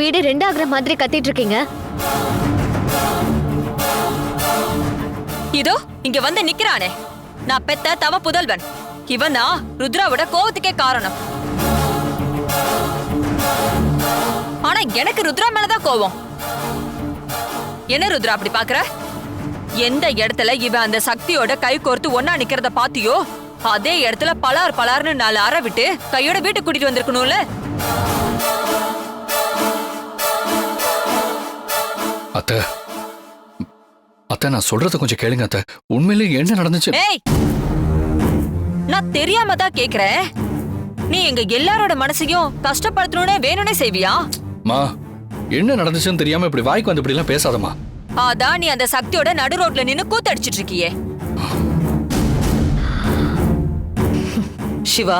வீடு ரெண்டாகிற மாதிரி கத்திட்டு இருக்கீங்க இதோ இங்க வந்து நிக்கிறானே. நான் பெத்த தவ புதல்வன். இவனா ருத்ராவோட கோவத்துக்கே காரணம். ஆனா எனக்கு ருத்ரா மேலதான் கோவம். என்ன ருத்ரா அப்படி பாக்குற? எந்த இடத்துல இவன் அந்த சக்தியோட கை கோர்த்து ஒன்னா நிக்கிறத பாத்தியோ அதே இடத்துல பலார் பலார்னு நாலு அற விட்டு கையோட வீட்டுக்கு கூட்டிட்டு வந்திருக்கணும்ல. அத்தை. அத்தை நான் சொல்றத கொஞ்சம் கேளுங்க அத்தை. உண்மையிலேயே என்ன நடந்துச்சு? ஏய் நான் தெரியாம தான் கேக்குறேன். நீ எங்க எல்லாரோட மனசையும் கஷ்டப்படுத்தணும்னே வேணும்னே செய்வியா? மா என்ன நடந்துச்சுன்னு தெரியாம இப்படி வாய்க்கு வந்து இப்படி எல்லாம் பேசாதம்மா. அதான் நீ அந்த சக்தியோட நடு ரோட்ல நின்னு கூத்தடிச்சிட்டு இருக்கியே. சிவா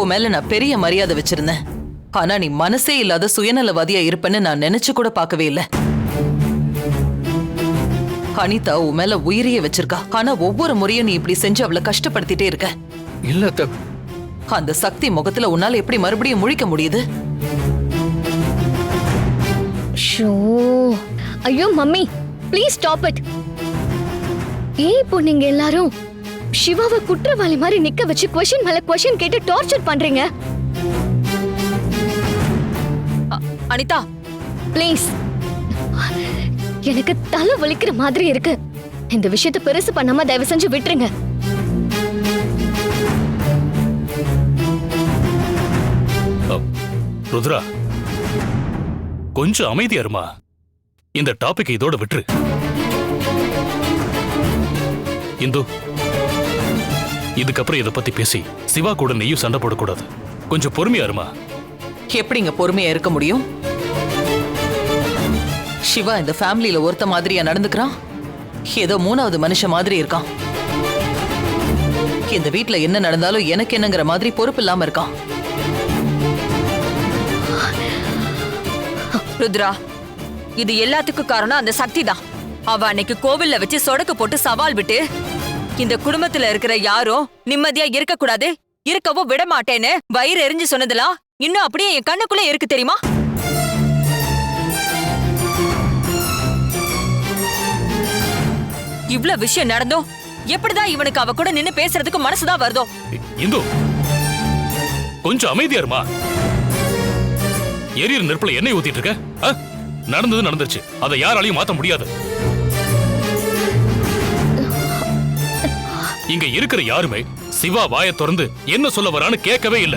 உன் மேல நான் பெரிய மரியாதை வச்சிருந்தேன். ஆனா நீ மனசே இல்லாத சுயநலவாதியா இருப்பேன்னு நான் நினைச்சு கூட பார்க்கவே இல்ல. அனிதா உன் மேல உயிரையே வச்சிருக்கா. ஆனா ஒவ்வொரு முறையும் நீ இப்படி செஞ்சு அவளை கஷ்டப்படுத்திட்டே இருக்க. இல்ல அத்தை. அந்த சக்தி முகத்துல உன்னால எப்படி மறுபடியும் முழிக்க முடியுது? ஷோ. ஐயோ மம்மி. ப்ளீஸ் ஸ்டாப் இட் ஏன் இப்போ நீங்க எல்லாரும் சிவாவை குற்றவாளி மாதிரி நிக்க வச்சு கொஸ்டின் மேல கொஸ்டின் கேட்டு டார்ச்சர் பண்றீங்க. அனிதா. ப்ளீஸ் எனக்கு தலை வலிக்கிற மாதிரி இருக்கு. இந்த விஷயத்தை பெருசு பண்ணாம தயவு செஞ்சு விட்டுருங்க. ருத்ரா கொஞ்சம் அமைதியா இருமா? இந்த டாபிக் இதோட விட்டுரு. இந்து இதுக்கப்புறம் இத பத்தி பேசி சிவா கூட நீயும் சண்டை போடக்கூடாது. கொஞ்சம் பொறுமையா இருமா? எப்படிங்க பொறுமையா இருக்க முடியும்? சிவா இந்த ஃபேமிலியில ஒருத்த மாதிரியா நடந்துக்கிறான்? ஏதோ மூணாவது மனுஷன் மாதிரி இருக்கான். இந்த வீட்டுல என்ன நடந்தாலும் எனக்கு என்னங்கிற மாதிரி பொறுப்பு இல்லாம இருக்கான். ருத்ரா இது எல்லாத்துக்கும் காரணம் அந்த சக்தி தான். அவ அன்னைக்கு கோவில்ல வச்சு சொடக்கு போட்டு சவால் விட்டு இந்த குடும்பத்துல இருக்கிற யாரும் நிம்மதியா இருக்க கூடாது இருக்கவும் விட மாட்டேன்னு வயிறு எரிஞ்சு சொன்னதெல்லாம் இன்னும் அப்படியே என் கண்ணுக்குள்ள இருக்கு தெரியுமா? இவ்ளோ விஷயம் நடந்தோம் எப்படிதான் இவனுக்கு அவ கூட நின்னு பேசுறதுக்கு மனசுதான் வருதோ? இந்து கொஞ்சம் அமைதியா இருமா? எரியற நெருப்புல எண்ணெய் ஊத்திட்டு இருக்க? நடந்தது நடந்துருச்சு. அதை யாராலையும் மாத்த முடியாது. இங்க இருக்கிற யாருமே சிவா வாயை திறந்து என்ன சொல்ல வரான்னு கேட்கவே இல்ல.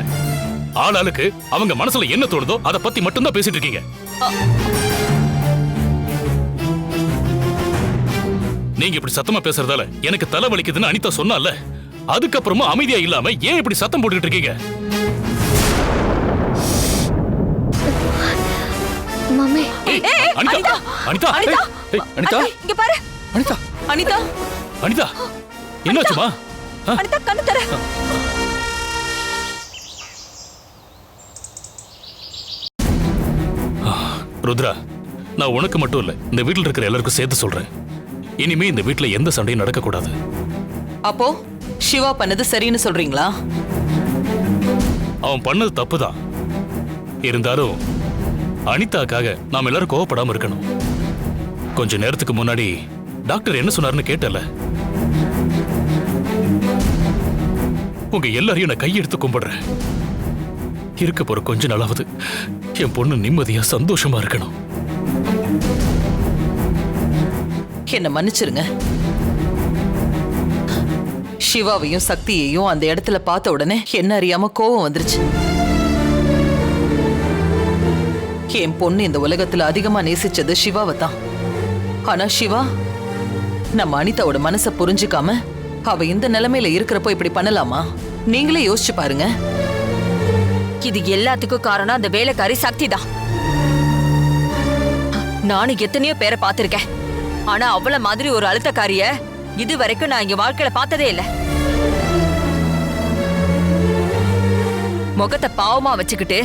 ஆளாளுக்கு அவங்க மனசுல என்ன தோணுதோ அதை பத்தி மட்டும்தான் பேசிட்டு இருக்கீங்க. நீங்க இப்படி சத்தமா பேசுறதால எனக்கு தலை வலிக்குதுன்னு அனிதா சொன்னால. அதுக்கப்புறமா அமைதியா இல்லாம ஏன் இப்படி சத்தம் போட்டுக்கிட்டு இருக்கீங்க? அனிதா அனிதா! அனிதா இங்க பாரு. அனிதா. அனிதா. அனிதா என்னாச்சுமா? அனிதா கண்ணு தர ருத்ரா நான் உனக்கு மட்டும் இல்ல இந்த வீட்ல இருக்கிற எல்லாருக்கும் சேர்த்து சொல்றேன். இனிமே இந்த வீட்ல எந்த சண்டையும் நடக்கக்கூடாது. அப்போ சிவா பண்ணது சரின்னு சொல்றீங்களா? அவன் பண்ணது தப்புதான். இருந்தாலும் அனிதாக்காக நாம் எல்லாரும் கோவப்படாம இருக்கணும். கொஞ்ச நேரத்துக்கு முன்னாடி டாக்டர் என்ன சொன்னாருன்னு கேட்டல உங்க எல்லாரையும் நான் கையெடுத்து கும்பிடுறேன். இருக்க போற கொஞ்ச நாளாவது என் பொண்ணு நிம்மதியா சந்தோஷமா இருக்கணும். என்ன மன்னிச்சிருங்க. சிவாவையும் சக்தியையும் அந்த இடத்துல பார்த்த உடனே என்ன அறியாம கோவம் வந்துருச்சு. என் பொண்ணு இந்த உலகத்துல அதிகமா நேசிச்சது சிவாவை தான் ஆனா சிவா நம்ம அனிதாவோட மனசை புரிஞ்சுக்காம அவ இந்த நிலைமையில இருக்கிறப்போ இப்படி பண்ணலாமா? நீங்களே யோசிச்சு பாருங்க. இது எல்லாத்துக்கும் காரணம் அந்த வேலைக்காரி சக்தி தான் நானும் எத்தனையோ பேரை பார்த்திருக்கேன். ஆனா அவள மாதிரி ஒரு அழுத்தக்காரிய இது வரைக்கும் நான் இங்க வாழ்க்கையில பார்த்ததே இல்ல. முகத்தை பாவமா வச்சுக்கிட்டு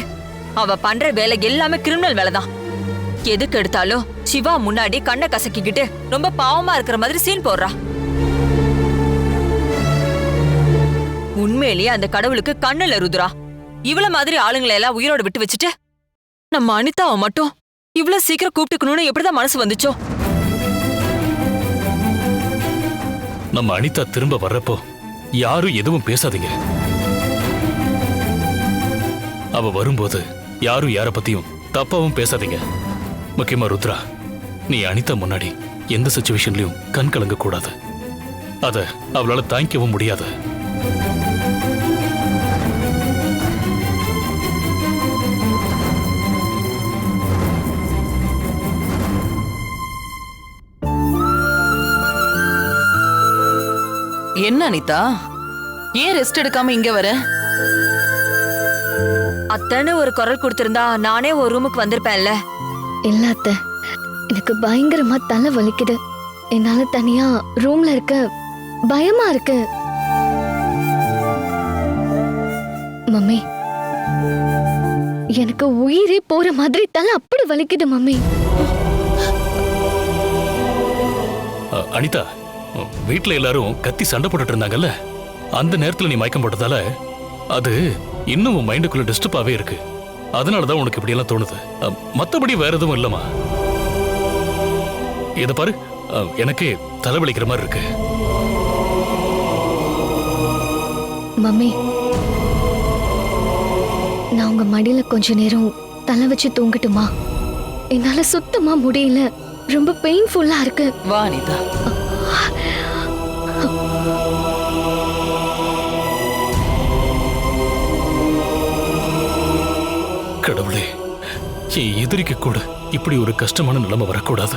அவ பண்ற வேலை எல்லாமே கிரிமினல் வேலைதான். எதுக்கு எடுத்தாலும் சிவா முன்னாடி கண்ணை கசக்கிக்கிட்டு ரொம்ப பாவமா இருக்கிற மாதிரி சீன் போடுறா. உண்மையிலேயே அந்த கடவுளுக்கு கண்ணுல ருதுரா இவள மாதிரி ஆளுங்களை எல்லாம் உயிரோட விட்டு வச்சுட்டு நம்ம அனிதாவை மட்டும் இவ்வளவு சீக்கிரம் கூப்பிட்டுக்கணும்னு எப்படிதான் மனசு வந்துச்சோ? நம்ம அனிதா திரும்ப வர்றப்போ யாரும் எதுவும் பேசாதீங்க. அவ வரும்போது யாரும் யார பத்தியும் தப்பாவும் பேசாதீங்க. முக்கியமா ருத்ரா நீ அனிதா முன்னாடி எந்த சுச்சுவேஷன்லயும் கண் கலங்க கூடாது அத அவளால தாங்கிக்கவும் முடியாது. என்ன அனிதா? ஏன் ரெஸ்ட் எடுக்காம இங்க வர? அத்தனை ஒரு குரல் கொடுத்திருந்தா நானே ஒரு ரூமுக்கு வந்திருப்பேன்ல. இல்ல அத்தை. எனக்கு பயங்கரமா தலை வலிக்குது. என்னால தனியா ரூம்ல இருக்க பயமா இருக்கு. மம்மி எனக்கு உயிரே போற மாதிரி தலை அப்படி வலிக்குது மம்மி. அனிதா அ, வீட்ல எல்லாரும் கத்தி சண்டை போட்டுட்டு இருந்தாங்கல்ல? அந்த நேரத்துல நீ மயக்கம் போட்டதால அது இன்னும் உன் மைண்டுக்குள்ள டிஸ்டர்பாவே இருக்கு. அதனால தான் உனக்கு இப்படி எல்லாம் தோணுது. அ, மத்தபடி வேற எதுவும் இல்லம்மா. இத பாரு எனக்கே தலைவலிக்கிற மாதிரி இருக்கு. மம்மி நான் உங்க மடியில கொஞ்ச நேரம் தலை வச்சு தூங்கட்டுமா? என்னால சுத்தமா முடியல. ரொம்ப பெயின்ஃபுல்லா இருக்கு. வா என் எதிரிக்கு கூட. இப்படி ஒரு கஷ்டமான நிலைமை வரக்கூடாது.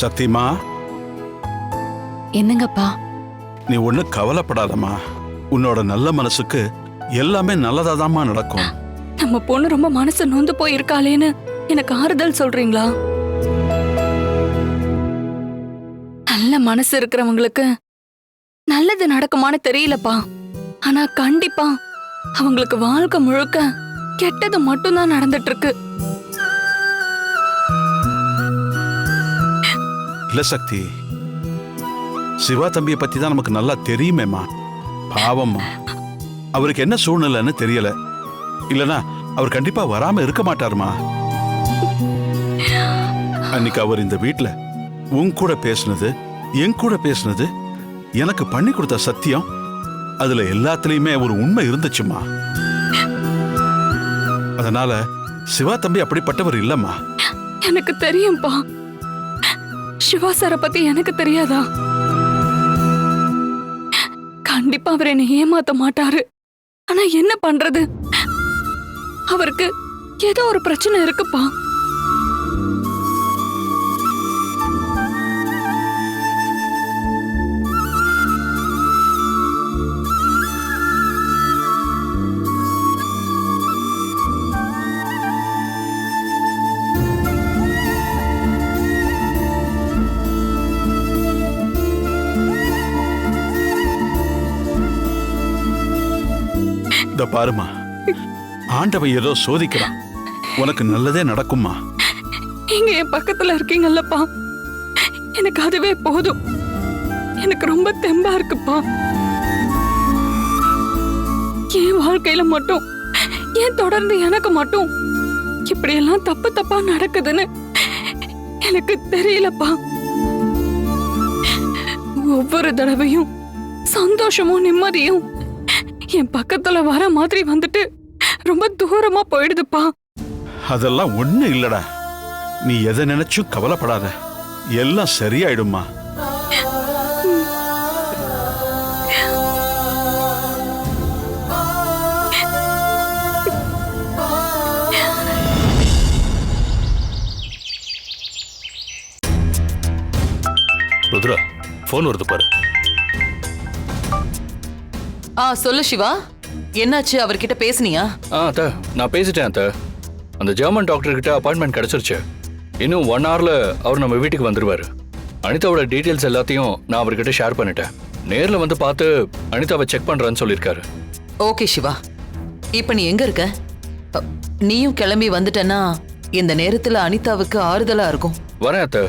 சத்தியமா என்னங்கப்பா? நீ ஒன்றும் கவலைப்படாதம்மா. உன்னோட நல்ல மனசுக்கு எல்லாமே நல்லதாதாம்மா நடக்கும். நம்ம பொண்ணு ரொம்ப மனசு நொந்து போயிருக்காளேன்னு எனக்கு ஆறுதல் சொல்றீங்களா? நல்ல மனசு இருக்கிறவங்களுக்கு நல்லது நடக்குமான்னு தெரியலப்பா. ஆனா கண்டிப்பா அவங்களுக்கு வாழ்க்கை முழுக்க கெட்டது மட்டும்தான் நடந்துட்டு இருக்கு. இல்ல சக்தி சிவா தம்பியை பத்தி தான் நமக்கு நல்லா தெரியுமேம்மா. பாவம்மா. அவருக்கு என்ன சூழ்நிலைன்னு தெரியல. இல்லனா அவர் கண்டிப்பா வராம இருக்க மாட்டாருமா? அன்னைக்கு அவர் இந்த வீட்டுல உன் கூட பேசுனது என் கூட பேசுனது எனக்கு பண்ணி கொடுத்த சத்தியம் அதுல எல்லாத்துலயுமே ஒரு உண்மை இருந்துச்சுமா அதனால சிவா தம்பி அப்படிப்பட்டவர் இல்லம்மா. எனக்கு தெரியும்பா. சிவா சார பத்தி எனக்கு தெரியாதா? கண்டிப்பா அவர் என்னை ஏமாத்த மாட்டாரு. ஆனா என்ன பண்றது? அவருக்கு ஏதோ ஒரு பிரச்சனை இருக்குப்பா. பாருமா. ஆண்டவன் ஏதோ சோதிக்கிறான். உனக்கு நல்லதே நடக்குமா நீங்க என் பக்கத்துல இருக்கீங்கல்லப்பா. எனக்கு அதுவே போதும். எனக்கு ரொம்ப தெம்பா இருக்குப்பா. என் வாழ்க்கையில மட்டும் ஏன் தொடர்ந்து எனக்கு மட்டும் இப்படி எல்லாம் தப்பு தப்பா நடக்குதுன்னு எனக்கு தெரியலப்பா. ஒவ்வொரு தடவையும் சந்தோஷமும் நிம்மதியும் என் பக்கத்துல வர மாதிரி வந்துட்டு ரொம்ப தூரமா போயிடுதுப்பா. அதெல்லாம் ஒண்ணு இல்லடா. நீ எதை நினைச்சும் கவலைப்படாத. எல்லாம் சரியாயிடுமா ருத்ரா போன் வருது பாரு. ஆ சொல்லு சிவா. என்னாச்சு? அவர்கிட்ட பேசுனியா? ஆ அத்தை நான் பேசிட்டேன் அத்தை. அந்த ஜெர்மன் டாக்டர் கிட்ட அப்பாயின்மெண்ட் கிடைச்சிருச்சு. இன்னும் ஒன் ஹவர்ல அவர் நம்ம வீட்டுக்கு வந்துருவாரு. அனிதாவோட டீட்டெயில்ஸ் எல்லாத்தையும் நான் அவர்கிட்ட ஷேர் பண்ணிட்டேன். நேர்ல வந்து பார்த்து அனிதாவை செக் பண்றேன்னு சொல்லியிருக்காரு. ஓகே சிவா. இப்ப நீ எங்க இருக்க? அ, நீயும் கிளம்பி வந்துட்டனா இந்த நேரத்துல அனிதாவுக்கு ஆறுதலா இருக்கும். வரேன் அத்தை.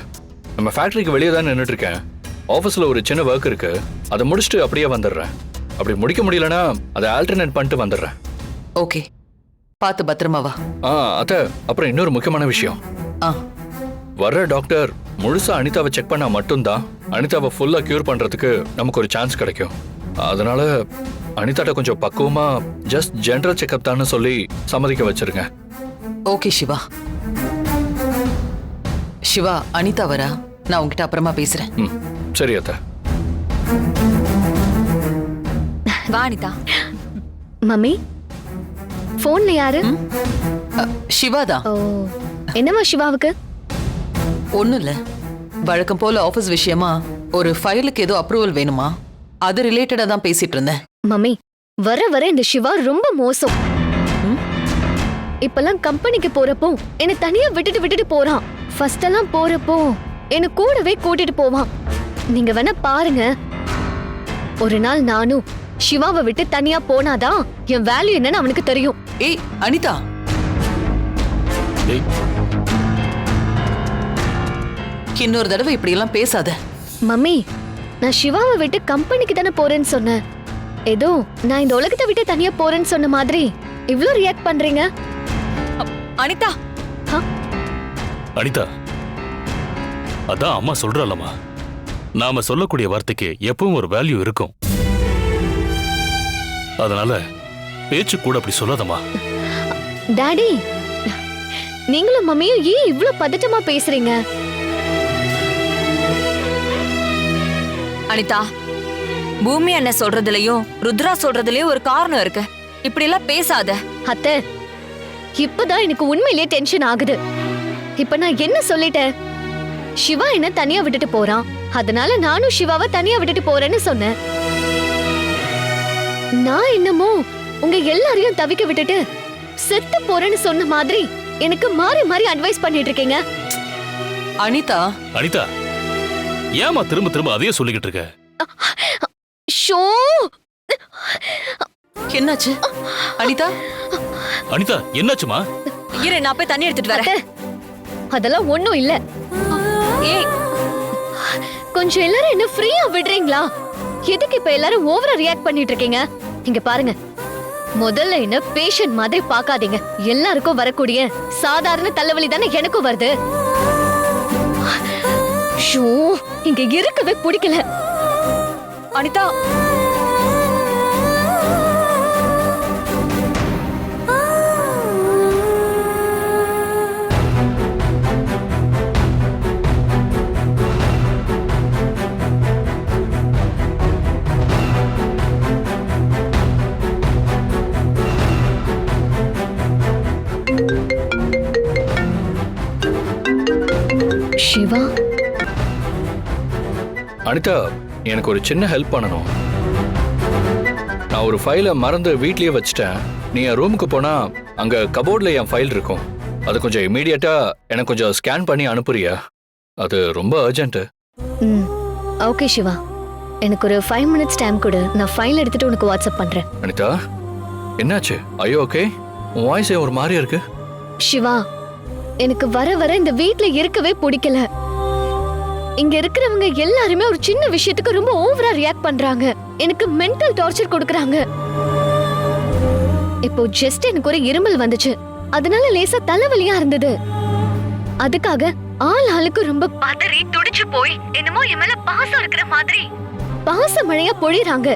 நம்ம ஃபேக்டரிக்கு வெளியே தான் நின்றுட்டு இருக்கேன். ஆஃபீஸில் ஒரு சின்ன ஒர்க் இருக்கு. அதை முடிச்சுட்டு அப்படியே வந்துடுறேன். அப்படி முடிக்க முடியலன்னா அதை ஆல்டர்னேட் பண்ணிட்டு வந்துடுறேன். ஓகே. பார்த்து பத்திரமா வா. ஆ அத்தை அப்புறம் இன்னொரு முக்கியமான விஷயம். ஆ. வர்ற டாக்டர் முழுசா அனிதாவை செக் பண்ணா மட்டும்தான் அனிதாவை ஃபுல்லா கியூர் பண்றதுக்கு நமக்கு ஒரு சான்ஸ் கிடைக்கும். அதனால அனிதாட்ட கொஞ்சம் பக்குவமா ஜஸ்ட் ஜென்ரல் செக்அப் தான்னு சொல்லி சம்மதிக்க வச்சிருங்க. ஓகே சிவா. சிவா அனிதா வரா? நான் உன்கிட்ட அப்புறமா பேசுறேன். ம் சரி அத்தை. வா அனிதா. மம்மி போன்ல யாரு? அ, சிவா தான். ஓ என்னம்மா சிவாவுக்கு? ஒண்ணும் இல்ல. வழக்கம் போல ஆபீஸ் விஷயமா ஒரு ஃபைலுக்கு ஏதோ அப்ரூவல் வேணுமா? அது ரிலேட்டடா தான் பேசிட்டு இருந்தேன். மம்மி வர வர இந்த சிவா ரொம்ப மோசம். இப்பெல்லாம் கம்பெனிக்கு போறப்போ என்ன தனியா விட்டுட்டு விட்டுட்டு போறான். ஃபர்ஸ்ட் எல்லாம் போறப்போ என்ன கூடவே கூட்டிட்டு போவான். நீங்க வேணா பாருங்க. ஒரு நாள் நானும் சிவாவை விட்டு தனியா போனாதான் என் வேல்யூ என்னன்னு அவனுக்கு தெரியும். ஏய் அனிதா. இன்னொரு தடவை இப்படி எல்லாம் பேசாத. மம்மி நான் சிவாவை விட்டு கம்பெனிக்கு தானே போறேன்னு சொன்னேன். ஏதோ நான் இந்த உலகத்தை விட்டு தனியா போறேன்னு சொன்ன மாதிரி இவ்ளோ ரியாக்ட் பண்றீங்க? அனிதா. அனிதா அதான் அம்மா சொல்றாளம்மா. நாம சொல்லக்கூடிய வார்த்தைக்கு எப்பவும் ஒரு வேல்யூ இருக்கும். அதனால பேச்சு கூட அப்படி சொல்லாதம்மா. டாடி நீங்களும் மம்மியும் ஏன் இவ்ளோ பதட்டமா பேசுறீங்க? அனிதா பூமி அண்ணன் சொல்றதுலயும் ருத்ரா சொல்றதுலயும் ஒரு காரணம் இருக்கு. இப்படி எல்லாம் பேசாத. அத்தை இப்பதான் எனக்கு உண்மையிலேயே டென்ஷன் ஆகுது. இப்ப நான் என்ன சொல்லிட்டேன்? சிவா என்ன தனியா விட்டுட்டு போறான். அதனால நானும் சிவாவை தனியா விட்டுட்டு போறேன்னு சொன்னேன். நான் என்னமோ உங்க எல்லாரையும் தவிக்க விட்டுட்டு செத்து போறேன்னு சொன்ன மாதிரி எனக்கு மாறி மாறி அட்வைஸ் பண்ணிட்டு இருக்கீங்க. அனிதா. அனிதா ஏம்மா திரும்ப திரும்ப அதையே சொல்லிக்கிட்டு இருக்க? ஷோ! என்னாச்சு? அனிதா? அனிதா என்னாச்சுமா? இரு நான் போய் தண்ணி எடுத்துட்டு வரேன். அதெல்லாம் ஒண்ணும் இல்ல. ஏய். கொஞ்சம் எல்லாரும் என்ன ஃப்ரீயா விடுறீங்களா? எதுக்கு இப்ப எல்லாரும் ஓவரா ரியாக்ட் பண்ணிட்டு இருக்கீங்க இங்க பாருங்க. முதல்ல என்ன பேஷண்ட் மாதிரி பார்க்காதீங்க. எல்லாருக்கும் வரக்கூடிய சாதாரண தலைவலி தானே எனக்கும் வருது. ஷோ இங்க இருக்கவே பிடிக்கல. அனிதா சிவா? அனிதா எனக்கு ஒரு சின்ன ஹெல்ப் பண்ணணும். நான் ஒரு ஃபைலை மறந்து வீட்லயே வச்சுட்டேன். நீ என் ரூமுக்கு போனா அங்க கபோர்ட்ல என் ஃபைல் இருக்கும். அது கொஞ்சம் இமீடியட்டா எனக்கு கொஞ்சம் ஸ்கேன் பண்ணி அனுப்புறியா? அது ரொம்ப அர்ஜென்ட் ம். ஓகே சிவா. எனக்கு ஒரு ஃபைவ் மினிட்ஸ் டைம் கொடு. நான் ஃபைல் எடுத்துட்டு உனக்கு வாட்ஸ்அப் பண்றேன். அனிதா என்னாச்சு? ஐயோ ஓகே உன் வாய்ஸ் ஒரு மாதிரியா இருக்கு? சிவா எனக்கு வர வர இந்த வீட்ல இருக்கவே பிடிக்கல. இங்க இருக்கிறவங்க எல்லாருமே ஒரு சின்ன விஷயத்துக்கு ரொம்ப ஓவரா ரியாக்ட் பண்றாங்க. எனக்கு மென்டல் டார்ச்சர் கொடுக்கறாங்க. இப்போ ஜஸ்ட் எனக்கு ஒரு இருமல் வந்துச்சு. அதனால லேசா தலைவலியா இருந்தது. அதுக்காக ஆள் ஆளுக்கு ரொம்ப பதறி துடிச்சு போய் என்னமோ என் மேல பாசம் இருக்கிற மாதிரி பாச மழையா பொழியறாங்க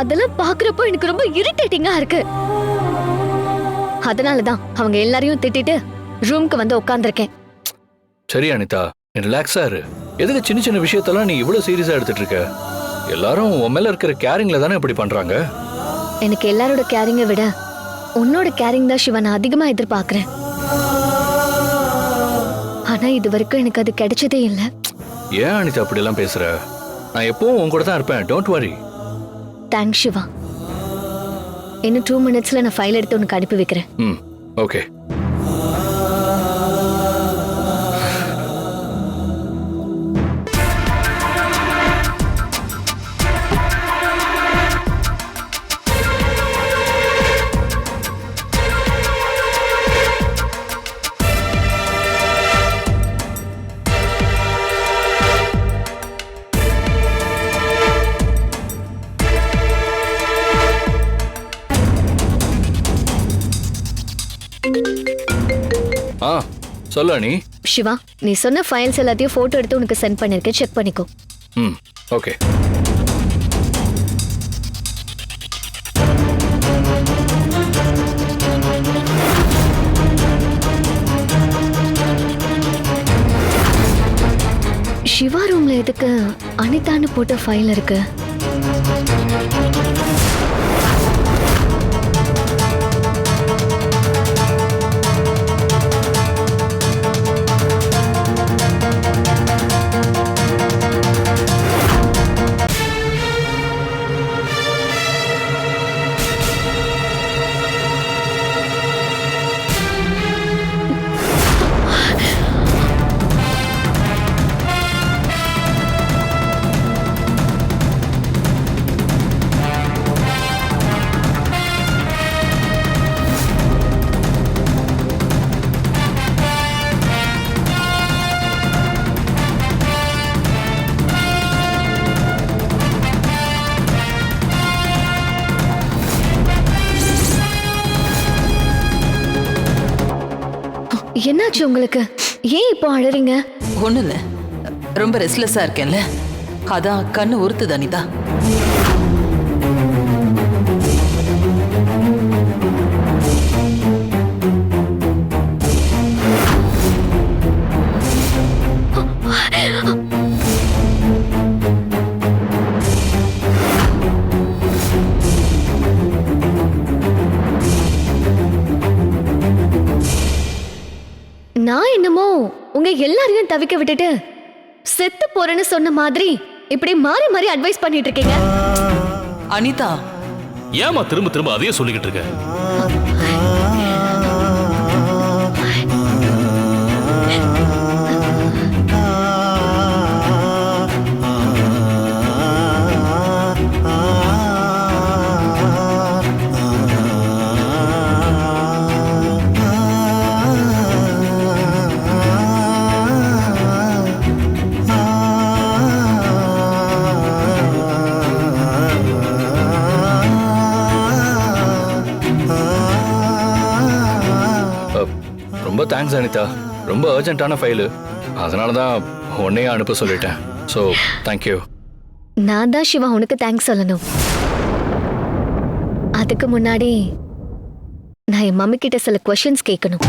அதெல்லாம் பாக்குறப்போ எனக்கு ரொம்ப இரிட்டேட்டிங்கா இருக்கு. அதனாலதான் அவங்க எல்லாரையும் திட்டிட்டு ரூம்க்கு வந்து உட்கார்ந்திருக்கேன். சரி அனிதா ரிலாக்ஸா இரு. எதுக்கு சின்ன சின்ன விஷயத்தெல்லாம் நீ இவ்வளவு சீரியஸா எடுத்துட்டு இருக்க? எல்லாரும் உன் மேல இருக்கிற கேரிங்ல தானே இப்படி பண்றாங்க? எனக்கு எல்லாரோட கேரிங்கை விட உன்னோட கேரிங் தான் சிவா நான் அதிகமா எதிர்பார்க்கறேன். ஆனா இது வரைக்கும் எனக்கு அது கிடைச்சதே இல்ல. ஏன் அனிதா அப்படிலாம் பேசுற? நான் எப்பவும் உன் கூட தான் இருப்பேன். Don't worry thanks Siva. இன்னும் டூ மினிட்ஸ்ல நான் ஃபைல் எடுத்து உனக்கு அனுப்பி வைக்கிறேன். ம் ஓகே சொல்ல நீ சிவா நீ சொன்ன ஃபைல்ஸ் எல்லாத்தையும் போட்டோ எடுத்து உனக்கு சென்ட் பண்ணிருக்கேன். செக் பண்ணிக்கோ. ம் ஓகே சிவா ரூம்ல எதுக்கு அனிதான்னு போட்ட ஃபைல் இருக்கு? என்னாச்சு உங்களுக்கு? ஏன் இப்போ அழறீங்க? ஒண்ணு இல்ல ரொம்ப ரெஸ்ட்லெஸ்ஸா இருக்கேன்ல. அதான் கண்ணு உறுத்துது அனிதா. என்னமோ உங்க எல்லாரையும் தவிக்க விட்டுட்டு செத்து போறேன்னு சொன்ன மாதிரி இப்படி மாறி மாறி அட்வைஸ் பண்ணிட்டு இருக்கீங்க? அனிதா ஏமா திரும்ப திரும்ப அதையே சொல்லிக்கிட்டு இருக்க? தேங்க்ஸ் அனிதா ரொம்ப அர்ஜென்ட்டான ஃபைலு அதனால தான் உன்னையே அனுப்ப சொல்லிட்டேன். ஸோ தேங்க்யூ நான் தான் சிவா உனக்கு தேங்க்ஸ் சொல்லணும். அதுக்கு முன்னாடி நான் என் மம்மி கிட்ட சில கொஷின்ஸ் கேட்கணும்.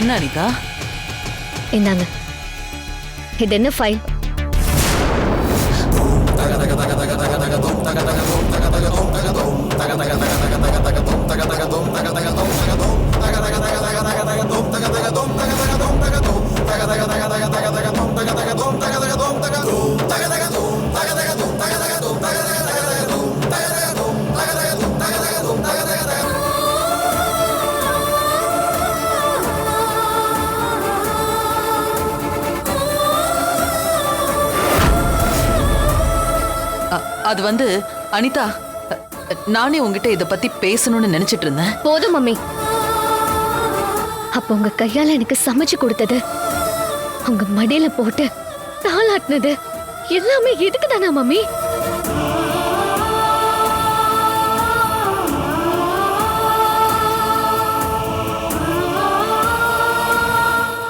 என்ன அனிதா? இந்தாங்க இது என்ன ஃபைல் அனிதா நானே உங்ககிட்ட இத பத்தி பேசணும்னு நினைச்சிட்டு இருந்தேன். போதும் மம்மி. அப்ப உங்க கையால எனக்கு சமைச்சு கொடுத்தது உங்க மடியில போட்டு தாளாட்டினது எல்லாமே எதுக்கு தானா மம்மி?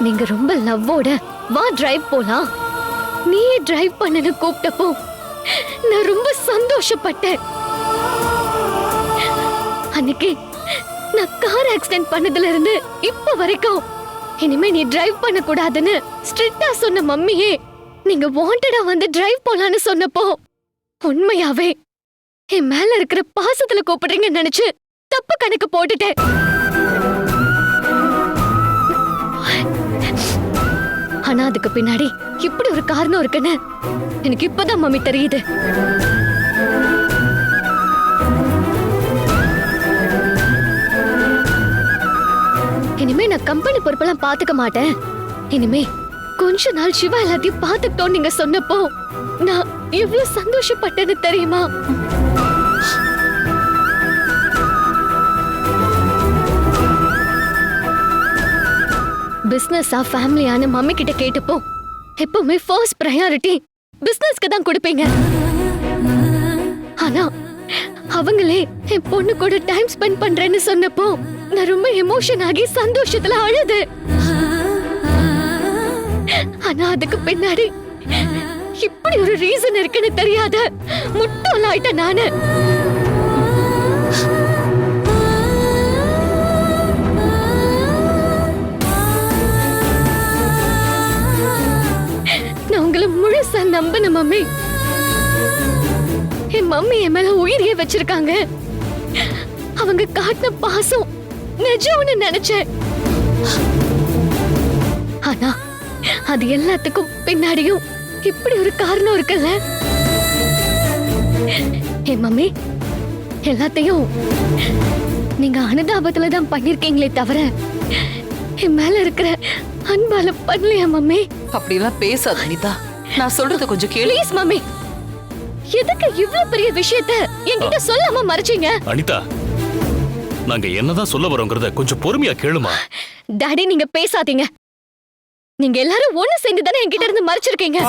நீங்க ரொம்ப லவ்வோட வா டிரைவ் போலாம். நீயே டிரைவ் பண்ணனு கூப்பிட்டப்போ நான் ரொம்ப சந்தோஷப்பட்டேன். அன்னைக்கு நான் கார் ஆக்சிடென்ட் பண்ணதுல இருந்து இப்ப வரைக்கும் இனிமே நீ டிரைவ் பண்ண கூடாதுன்னு ஸ்ட்ரிக்டா சொன்ன மம்மியே நீங்க வாண்டடா வந்து டிரைவ் போலான்னு சொன்னப்போ உண்மையாவே என் மேல இருக்கிற பாசத்துல கூப்பிடுறீங்கன்னு நினைச்சு தப்பு கணக்கு போட்டுட்டேன். ஆனா அதுக்கு பின்னாடி இப்படி ஒரு காரணம் இருக்குன்னு எனக்கு இப்பதான் மம்மி தெரியுது. இனிமே நான் கம்பெனி பொறுப்பெல்லாம் பாத்துக்க மாட்டேன். இனிமே கொஞ்ச நாள் சிவா எல்லாத்தையும் பாத்துக்கிட்டோம் நீங்க சொன்னப்போ நான் எவ்வளவு சந்தோஷப்பட்டது தெரியுமா? பிசினஸா ஃபேமிலியான மம்மி கிட்ட கேட்டப்போ எப்பவுமே ஃபர்ஸ்ட் ப்ரையாரிட்டி பிசினஸ்க்கு தான் கொடுப்பீங்க. ஆனா அவங்களே என் பொண்ணு கூட டைம் ஸ்பெண்ட் பண்றேன்னு சொன்னப்போ நான் ரொம்ப எமோஷன் ஆகி சந்தோஷத்துல அழுது. ஆனா அதுக்கு பின்னாடி இப்படி ஒரு ரீசன் இருக்குன்னு தெரியாத முட்டாளாயிட்டேன் நானு. உங்களை முழுசா நம்பின மம்மி. என் மம்மி என் மேல உயிரியே வச்சிருக்காங்க. அவங்க காட்டின பாசம் நிஜம்னு நினைச்சேன். ஆனா அது எல்லாத்துக்கும் பின்னாடியும் இப்படி ஒரு காரணம் இருக்குல்ல? என் மம்மி எல்லாத்தையும் நீங்க அனுதாபத்துல தான் பண்ணிருக்கீங்களே தவிர என் மேல இருக்கிற அன்பால பண்ணலையா மம்மி? அப்படிலாம் பேசாத அனிதா. நான் சொல்றத கொஞ்சம் கேளு. Please mummy. எதுக்கு இவ்ளோ பெரிய விஷயத்த என்கிட்ட சொல்லாம மறைச்சீங்க? அனிதா நாங்க என்னதான் சொல்ல வரோங்கிறத கொஞ்சம் பொறுமையா கேளுமா? டாடி நீங்க பேசாதீங்க. நீங்க எல்லாரும் ஒண்ணு சேர்ந்து தானே என்கிட்ட இருந்து மறைச்சிருக்கீங்க?